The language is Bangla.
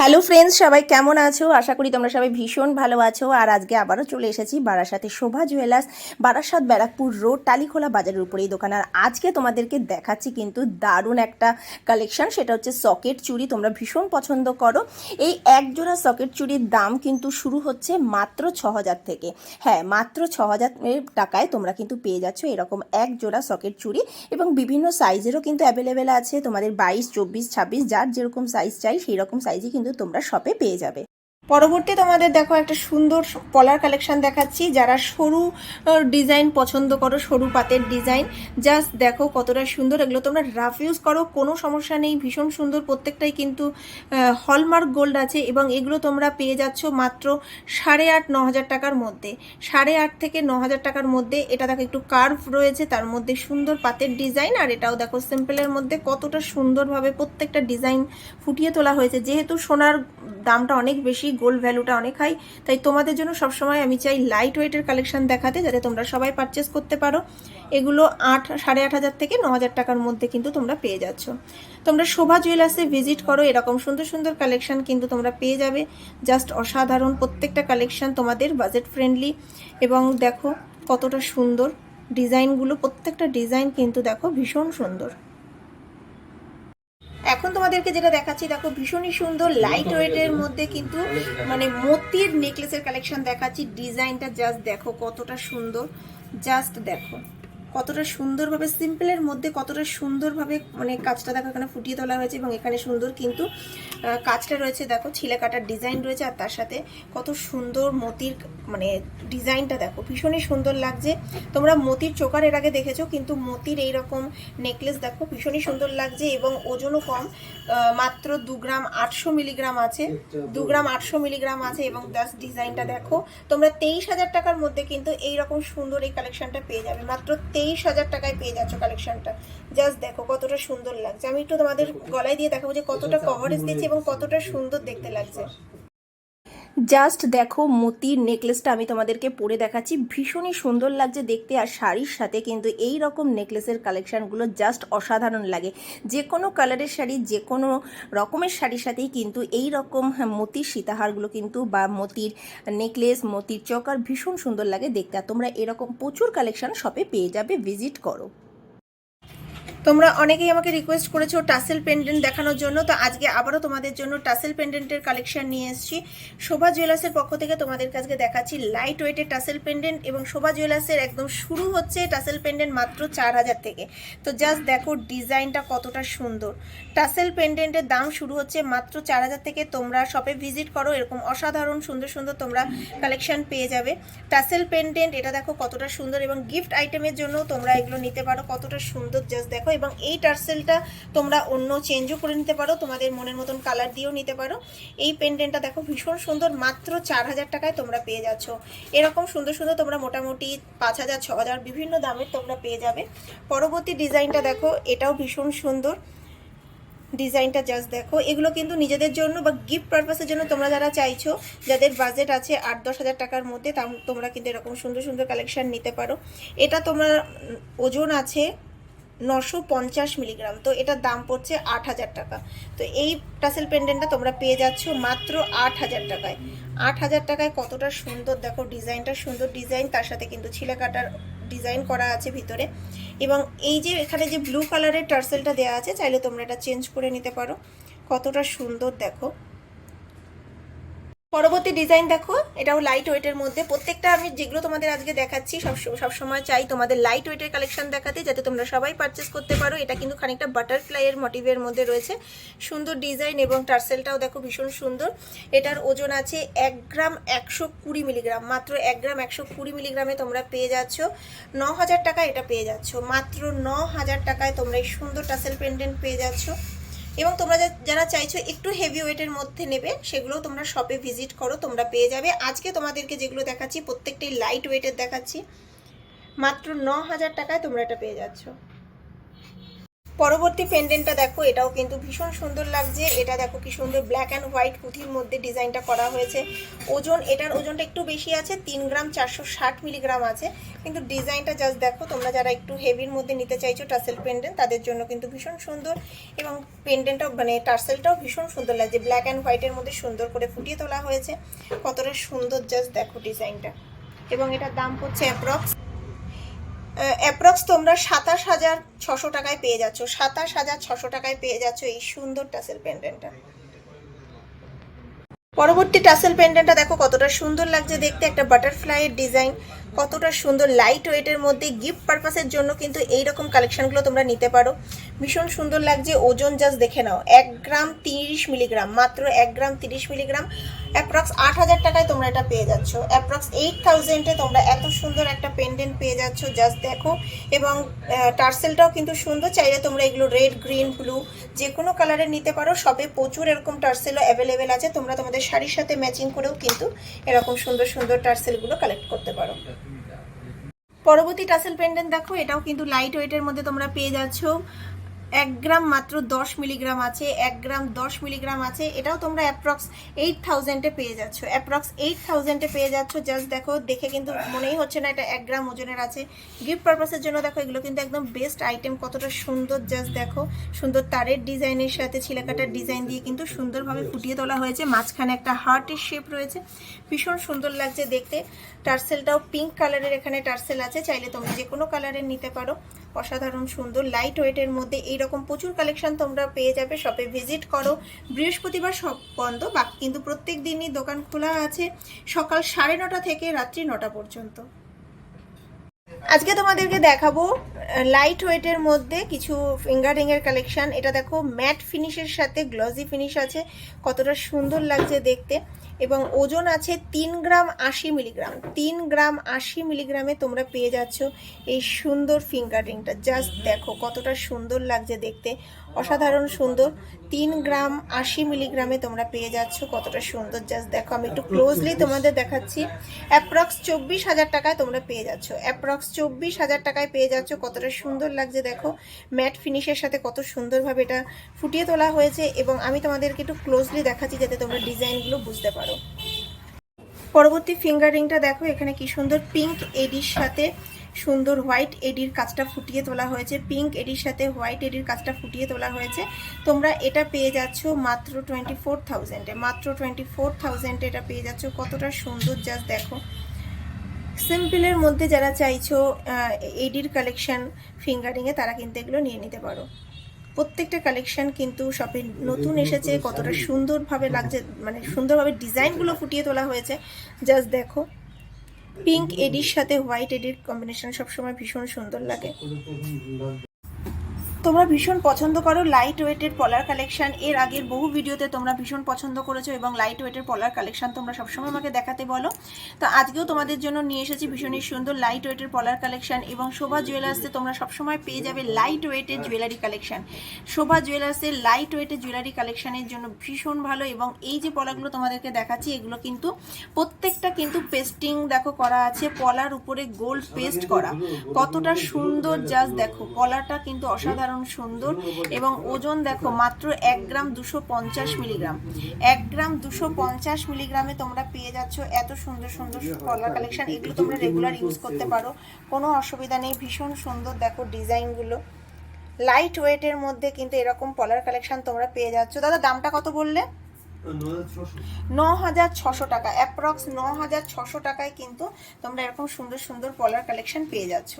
হ্যালো ফ্রেন্ডস সবাই কেমন আছো? আশা করি তোমরা সবাই ভীষণ ভালো আছো। আর আজকে আবারও চলে এসেছি বারাসাতে শোভা জুয়েলার্স, বারাসাত ব্যারাকপুর রোড, টালিখোলা বাজারের উপরে এই দোকান। আর আজকে তোমাদেরকে দেখাচ্ছি কিন্তু দারুণ একটা কালেকশন সেটা হচ্ছে সকেট চুড়ি। তোমরা ভীষণ পছন্দ করো। এই এক জোড়া সকেট চুড়ির দাম কিন্তু শুরু হচ্ছে মাত্র ছ হাজার থেকে। হ্যাঁ মাত্র ছ হাজার টাকায় তোমরা কিন্তু পেয়ে যাচ্ছ এরকম এক জোড়া সকেট চুড়ি। এবং বিভিন্ন সাইজেরও কিন্তু অ্যাভেলেবেল আছে। তোমাদের বাইশ, চব্বিশ, ছাব্বিশ, যার যেরকম সাইজ চাই সেই রকম সাইজই কিন্তু তোমরা শপে পেয়ে যাবে। পরবর্তী তোমাদের দেখো একটা সুন্দর পলার কালেকশন দেখাচ্ছি। যারা সরু ডিজাইন পছন্দ করো, সরু পাতের ডিজাইন জাস্ট দেখো কতটা সুন্দর। এগুলো তোমরা রাফ ইউজ করো, কোনো সমস্যা নেই, ভীষণ সুন্দর। প্রত্যেকটাই কিন্তু হলমার্ক গোল্ড আছে এবং এগুলো তোমরা পেয়ে যাচ্ছ মাত্র সাড়ে আট, ন হাজার টাকার মধ্যে। সাড়ে আট থেকে ন হাজার টাকার মধ্যে এটা দেখো একটু কার্ভ রয়েছে, তার মধ্যে সুন্দর পাতের ডিজাইন আর এটাও দেখো সিম্পলের মধ্যে কতটা সুন্দরভাবে প্রত্যেকটা ডিজাইন ফুটিয়ে তোলা হয়েছে। যেহেতু সোনার দামটা অনেক বেশি গোল্ড ভ্যালুটা অনেক হাই তাই তোমাদের জন্য সবসময় আমি চাই লাইট ওয়েটের কালেকশন দেখাতে, যাতে তোমরা সবাই পারচেস করতে পারো। এগুলো আট, সাড়ে আট হাজার থেকে ন হাজার টাকার মধ্যে কিন্তু তোমরা পেয়ে যাচ্ছ। তোমরা শোভা জুয়েলার্সে ভিজিট করো, এরকম সুন্দর সুন্দর কালেকশন কিন্তু তোমরা পেয়ে যাবে। জাস্ট অসাধারণ প্রত্যেকটা কালেকশন তোমাদের বাজেট ফ্রেন্ডলি এবং দেখো কতটা সুন্দর ডিজাইনগুলো প্রত্যেকটা ডিজাইন কিন্তু দেখো ভীষণ সুন্দর। এখন তোমাদেরকে যেটা দেখাচ্ছি দেখো ভীষণই সুন্দর লাইট ওয়েটের মধ্যে কিন্তু মানে মতির নেকলেসের কালেকশন দেখাচ্ছি। ডিজাইনটা জাস্ট দেখো কতটা সুন্দর। জাস্ট দেখো। কতটা সুন্দরভাবে, সিম্পলের মধ্যে কতটা সুন্দরভাবে মানে কাজটা দেখো এখানে ফুটিয়ে তোলা হয়েছে এবং এখানে সুন্দর কিন্তু কাজটা রয়েছে দেখো, ছিলে কাটার ডিজাইন রয়েছে আর তার সাথে কত সুন্দর মতির মানে ডিজাইনটা দেখো, ভীষণই সুন্দর লাগছে। তোমরা মতির চোকার এর আগে দেখেছ, কিন্তু মতির এই রকম নেকলেস দেখো ভীষণই সুন্দর লাগছে এবং ওজনও কম মাত্র দু গ্রাম আটশো মিলিগ্রাম আছে, দু গ্রাম আটশো মিলিগ্রাম আছে এবং জাস্ট ডিজাইনটা দেখো, তোমরা তেইশ হাজার টাকার মধ্যে কিন্তু এই রকম সুন্দর এই কালেকশনটা পেয়ে যাবে, মাত্র তেইশ হাজার টাকায় পেয়ে যাচ্ছ কালেকশনটা জাস্ট দেখো কতটা সুন্দর লাগছে। আমি একটু তোমাদের গলায় দিয়ে দেখাবো যে কতটা কভারেজ দিচ্ছে এবং কতটা সুন্দর দেখতে লাগছে। জাস্ট দেখো মতির নেকলেসটা আমি তোমাদেরকে পরে দেখাচ্ছি। ভীষণই সুন্দর লাগছে দেখতে আর শাড়ির সাথে কিন্তু এই রকম নেকলেসের কালেকশানগুলো জাস্ট অসাধারণ লাগে। যে কোনো কালারের শাড়ি যে কোনো রকমের শাড়ির সাথেই কিন্তু এই রকম হ্যাঁ, মতির সীতাহারগুলো কিন্তু বা মতির নেকলেস মতির চকার ভীষণ সুন্দর লাগে দেখতে। আর তোমরা এরকম প্রচুর কালেকশন শপে পেয়ে যাবে। ভিজিট করো। তোমরা অনেকেই আমাকে রিকোয়েস্ট করেছ টাসেল পেন্ডেন্ট দেখানোর জন্য, তো আজকে আবারও তোমাদের জন্য টাসেল পেন্ডেন্টের কালেকশন নিয়ে এসেছি। শোভা জুয়েলার্সের পক্ষ থেকে তোমাদের কাছে দেখাচ্ছি লাইট ওয়েটের টাসেল পেন্ডেন্ট এবং শোভা জুয়েলার্সের একদম শুরু হচ্ছে টাসেল পেন্ডেন্ট মাত্র চার হাজার থেকে। তো জাস্ট দেখো ডিজাইনটা কতটা সুন্দর। টাসেল পেন্ডেন্টের দাম শুরু হচ্ছে মাত্র চার হাজার থেকে। তোমরা শপে ভিজিট করো, এরকম অসাধারণ সুন্দর সুন্দর তোমরা কালেকশন পেয়ে যাবে। টাসেল পেন্ডেন্ট এটা দেখো কতটা সুন্দর এবং গিফট আইটেমের জন্য তোমরা এগুলো নিতে পারো, কতটা সুন্দর। জাস্ট দেখো এবং এই টার্সেলটা তোমরা অন্য চেঞ্জও করে নিতে পারো, তোমাদের মনের মতন কালার দিয়েও নিতে পারো। এই পেন্ডেন্টটা দেখো ভীষণ সুন্দর, মাত্র চার হাজার টাকায় তোমরা পেয়ে যাচ্ছ। এরকম সুন্দর সুন্দর তোমরা মোটামুটি পাঁচ হাজার, ছ হাজার বিভিন্ন দামের তোমরা পেয়ে যাবে। পরবর্তী ডিজাইনটা দেখো, এটাও ভীষণ সুন্দর। ডিজাইনটা জাস্ট দেখো। এগুলো কিন্তু নিজেদের জন্য বা গিফট পারপাসের জন্য তোমরা যারা চাইছো, যাদের বাজেট আছে আট, দশ হাজার টাকার মধ্যে তোমরা কিন্তু এরকম সুন্দর সুন্দর কালেকশান নিতে পারো। এটা তোমার ওজন আছে নশো পঞ্চাশ মিলিগ্রাম। তো এটার দাম পড়ছে আট হাজার টাকা। তো এই টাসেল পেন্ডেন্টটা তোমরা পেয়ে যাচ্ছ মাত্র আট হাজার টাকায়। আট হাজার টাকায় কতটা সুন্দর, দেখো ডিজাইনটা সুন্দর ডিজাইন, তার সাথে কিন্তু ছিলে কাটার ডিজাইন করা আছে ভিতরে। এবং এই যে এখানে যে ব্লু কালারের টার্সেলটা দেওয়া আছে, চাইলে তোমরা এটা চেঞ্জ করে নিতে পারো। কতটা সুন্দর, দেখো। পরবর্তী ডিজাইন দেখো, এটাও লাইট ওয়েটের মধ্যে। প্রত্যেকটা আমি যেগুলো তোমাদের আজকে দেখাচ্ছি, সব সব সময় চাই তোমাদের লাইট ওয়েটের কালেকশন দেখাতে, যাতে তোমরা সবাই পারচেস করতে পারো। এটা কিন্তু খানিকটা বাটারফ্লাইয়ের মোটিভের মধ্যে রয়েছে। সুন্দর ডিজাইন এবং টার্সেলটাও দেখো ভীষণ সুন্দর। এটার ওজন আছে এক গ্রাম একশো কুড়ি মিলিগ্রাম মাত্র এক গ্রাম একশো কুড়ি মিলিগ্রামে তোমরা পেয়ে যাচ্ছ। ন হাজার টাকা এটা পেয়ে যাচ্ছ। মাত্র ন হাজার টাকায় তোমরা এই সুন্দর টার্সেল পেন্ডেন্ট পেয়ে যাচ্ছ। এবং তোমরা যারা চাইছো একটু হেভি ওয়েটের মধ্যে নেবে সেগুলো তোমরা শপে ভিজিট করো, তোমরা পেয়ে যাবে। আজকে তোমাদেরকে যেগুলো দেখাচ্ছি, প্রত্যেকটাই লাইট ওয়েটের দেখাচ্ছি। মাত্র ন হাজার টাকায় তোমরা এটা পেয়ে যাচ্ছ। পরবর্তী পেন্ডেন্টটা দেখো, এটাও কিন্তু ভীষণ সুন্দর লাগছে। এটা দেখো কি সুন্দর ব্ল্যাক অ্যান্ড হোয়াইট পুঁথির মধ্যে ডিজাইনটা করা হয়েছে। ওজন, এটার ওজনটা একটু বেশি আছে, তিন গ্রাম চারশো ষাট মিলিগ্রাম আছে। কিন্তু ডিজাইনটা জাস্ট দেখো, তোমরা যারা একটু হেভির মধ্যে নিতে চাইছো টাসেল পেন্ডেন্ট তাদের জন্য কিন্তু ভীষণ সুন্দর। এবং পেন্ডেন্টটাও মানে টার্সেলটাও ভীষণ সুন্দর লাগছে। ব্ল্যাক অ্যান্ড হোয়াইটের মধ্যে সুন্দর করে ফুটিয়ে তোলা হয়েছে। কতটা সুন্দর জাস্ট দেখো ডিজাইনটা। এবং এটার দাম হচ্ছে অ্যাপ্রক্স অ্যাপ্রক্স তোমরা সাতাশ হাজার ছশো টাকায় পেয়ে যাচ্ছ। সাতাশ হাজার ছশো টাকায় পেয়ে যাচ্ছ এই সুন্দর টাসেল পেন্ডেন্টটা পরবর্তী টাসেল পেন্ডেন্টটা দেখো কতটা সুন্দর লাগছে দেখতে। একটা বাটারফ্লাইয়ের ডিজাইন কতটা সুন্দর লাইট ওয়েটের মধ্যে গিফট পারপাসের জন্য কিন্তু এই রকম কালেকশনগুলো তোমরা নিতে পারো। ভীষণ সুন্দর লাগছে, ওজন জাস্ট দেখে নাও, এক গ্রাম তিরিশ মিলিগ্রাম মাত্র এক গ্রাম তিরিশ মিলিগ্রাম অ্যাপ্রক্স আট হাজার টাকায় তোমরা এটা পেয়ে যাচ্ছ। অ্যাপ্রক্স এইট থাউজেন্ডে তোমরা এত সুন্দর একটা পেন্ডেন্ট পেয়ে যাচ্ছ জাস্ট দেখো। এবং টার্সেলটাও কিন্তু সুন্দর। চাইলে তোমরা এগুলো রেড গ্রিন ব্লু যে কোনো কালারের নিতে পারো। সবে প্রচুর এরকম টার্সেলও অ্যাভেলেবেল আছে। তোমরা তোমাদের শাড়ির সাথে ম্যাচিং করেও কিন্তু এরকম সুন্দর সুন্দর টার্সেলগুলো কালেক্ট করতে পারো। পরবর্তী টাসেল পেন্ডেন্ট দেখো, এটাও কিন্তু লাইট ওয়েটের মধ্যে তোমরা পেয়ে যাচ্ছ। এক গ্রাম মাত্র দশ মিলিগ্রাম আছে, এক গ্রাম দশ মিলিগ্রাম আছে, এটাও তোমরা অ্যাপ্রক্স এইট থাউজেন্ডে পেয়ে যাচ্ছ। অ্যাপ্রক্স এইট থাউজেন্ডে পেয়ে যাচ্ছ জাস্ট দেখো, দেখে কিন্তু মনেই হচ্ছে না এটা এক গ্রাম ওজনের আছে। গিফট পারপাসের জন্য দেখো, এগুলো কিন্তু একদম বেস্ট আইটেম কতটা সুন্দর জাস্ট দেখো, সুন্দর তারের ডিজাইনের সাথে ছিলাকাটার ডিজাইন দিয়ে কিন্তু সুন্দরভাবে ফুটিয়ে তোলা হয়েছে। মাঝখানে একটা হার্টের শেপ রয়েছে। ভীষণ সুন্দর লাগছে দেখতে। টার্সেলটাও পিঙ্ক কালারের এখানে টার্সেল আছে, চাইলে তোমরা যে কোনো কালারের নিতে পারো। অসাধারণ, সুন্দর লাইট ওয়েটের মধ্যে এইরকম প্রচুর কালেকশন তোমরা পেয়ে যাবে। শপে ভিজিট করো। বৃহস্পতিবার সব বন্ধ, বাকি কিন্তু প্রত্যেক দিনই দোকান খোলা আছে সকাল সাড়ে নটা থেকে রাত্রি নটা পর্যন্ত। আজকে তোমাদেরকে দেখাবো লাইট ওয়েটের মধ্যে কিছু ফিঙ্গারিং এর কালেকশন এটা দেখো ম্যাট ফিনিশের সাথে গ্লজি ফিনিশ আছে। কতটা সুন্দর লাগছে দেখতে। এবং ওজন আছে তিন গ্রাম আশি মিলিগ্রাম তিন গ্রাম আশি মিলিগ্রামে তোমরা পেয়ে যাচ্ছ এই সুন্দর ফিঙ্গারিংটা জাস্ট দেখো কতটা সুন্দর লাগছে দেখতে। অসাধারণ সুন্দর। তিন গ্রাম আশি মিলিগ্রামে তোমরা পেয়ে যাচ্ছ। কতটা সুন্দর জাস্ট দেখো। আমি একটু ক্লোজলি তোমাদের দেখাচ্ছি। অ্যাপ্রক্স চব্বিশ হাজার টাকায় তোমরা পেয়ে যাচ্ছ। অ্যাপ্রক্স চব্বিশ হাজার টাকায় পেয়ে যাচ্ছ। কতটা সুন্দর লাগছে দেখো। ম্যাট ফিনিশের সাথে কত সুন্দরভাবে এটা ফুটিয়ে তোলা হয়েছে এবং আমি তোমাদেরকে একটু ক্লোজলি দেখাচ্ছি যাতে তোমরা ডিজাইনগুলো বুঝতে পারো। পরবর্তী ফিঙ্গারিংটা দেখো। এখানে কি সুন্দর পিঙ্ক এডির সাথে সুন্দর হোয়াইট এডির কাজটা ফুটিয়ে তোলা হয়েছে পিঙ্ক এডির সাথে হোয়াইট এডির কাজটা ফুটিয়ে তোলা হয়েছে। তোমরা এটা পেয়ে যাচ্ছ মাত্র টোয়েন্টি ফোর থাউজেন্ডে মাত্র টোয়েন্টি ফোর থাউজেন্ডে এটা পেয়ে যাচ্ছ। কতটা সুন্দর জাস্ট দেখো। সিম্পলের মধ্যে যারা চাইছো এডির কালেকশন ফিঙ্গারিংয়ে তারা কিন্তু এগুলো নিয়ে নিতে পারো। প্রত্যেকটা কালেকশন কিন্তু শপে নতুন এসেছে কতটা সুন্দরভাবে লাগছে মানে সুন্দরভাবে ডিজাইনগুলো ফুটিয়ে তোলা হয়েছে। জাস্ট দেখো। পিঙ্ক এডির সাথে হোয়াইট এডির কম্বিনেশন সবসময় ভীষণ সুন্দর লাগে। তোমরা ভীষণ পছন্দ করো লাইট ওয়েটের পলার কালেকশন এর আগের বহু ভিডিওতে তোমরা ভীষণ পছন্দ করেছ এবং লাইট ওয়েটের পলার কালেকশন তোমরা সবসময় আমাকে দেখাতে বলো। তো আজকেও তোমাদের জন্য নিয়ে এসেছি ভীষণই সুন্দর লাইট ওয়েটের পলার কালেকশন এবং শোভা জুয়েলার্সে তোমরা সবসময় পেয়ে যাবে লাইট ওয়েটের জুয়েলারি কালেকশন শোভা জুয়েলার্সের লাইট ওয়েটের জুয়েলারি কালেকশনের জন্য ভীষণ ভালো এবং এই যে পলাগুলো তোমাদেরকে দেখাচ্ছি, এগুলো কিন্তু প্রত্যেকটা কিন্তু পেস্টিং দেখো করা আছে, পলার উপরে গোল্ড পেস্ট করা। কতটা সুন্দর জাস্ট দেখো, পলাটা কিন্তু অসাধারণ। সুন্দর এবং ওজন দেখো মাত্র এক গ্রাম দুশো পঞ্চাশ মিলিগ্রাম। এক গ্রাম দুশো পঞ্চাশ মিলিগ্রামে তোমরা পেয়ে যাচ্ছ এত সুন্দর সুন্দর পলার কালেকশন এগুলো তোমরা রেগুলার ইউজ করতে পারো। কোনো অসুবিধা নেই। ভীষণ সুন্দর দেখো ডিজাইনগুলো। লাইট ওয়েটের মধ্যে কিন্তু এরকম পলার কালেকশন তোমরা পেয়ে যাচ্ছ। দাদা, দামটা কত বললে? ন হাজার ছশো টাকা। অ্যাপ্রক্স ন হাজার ছশো টাকায় কিন্তু তোমরা এরকম সুন্দর সুন্দর পলার কালেকশন পেয়ে যাচ্ছ।